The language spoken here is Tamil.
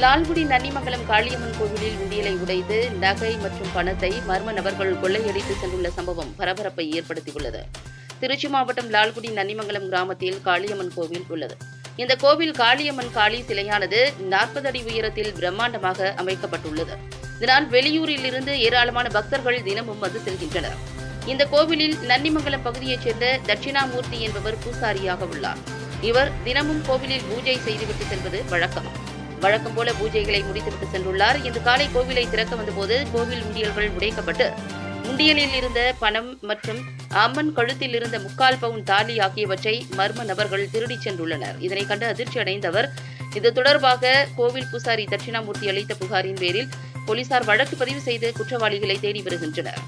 லால்குடி நன்னிமங்கலம் காளியம்மன் கோவிலில் உண்டியலை உடைத்து நகை மற்றும் பணத்தை மர்ம நபர்கள் கொள்ளையடித்து சென்றுள்ள சம்பவம் பரபரப்பை ஏற்படுத்தியுள்ளது. திருச்சி மாவட்டம் லால்குடி நன்னிமங்கலம் கிராமத்தில் காளியம்மன் கோவில் உள்ளது. இந்த கோவில் காளியம்மன் காளி சிலையானது நாற்பது அடி உயரத்தில் பிரம்மாண்டமாக அமைக்கப்பட்டுள்ளது. இதனால் வெளியூரில் இருந்து ஏராளமான பக்தர்கள் தினமும் வந்து செல்கின்றனர். இந்த கோவிலில் நன்னிமங்கலம் பகுதியைச் சேர்ந்த தட்சிணாமூர்த்தி என்பவர் பூசாரியாக உள்ளார். இவர் தினமும் கோவிலில் பூஜை செய்துவிட்டு செல்வது வழக்கம். வழக்கம் போல பூஜைகளை முடித்துவிட்டு சென்றுள்ளார். இன்று காலை கோவிலை திறக்க வந்தபோது கோவில் உண்டியல்கள் உடைக்கப்பட்டு உண்டியலில் இருந்த பணம் மற்றும் அம்மன் கழுத்தில் இருந்த முக்கால் பவுன் தாலி ஆகியவற்றை மர்ம நபர்கள் திருடிச் சென்றுள்ளனர். இதனை கண்டு அதிர்ச்சி அடைந்தவர் இது தொடர்பாக கோவில் பூசாரி தட்சிணாமூர்த்தி அளித்த புகாரின் பேரில் போலீசார் வழக்கு பதிவு செய்து குற்றவாளிகளை தேடி வருகின்றனர்.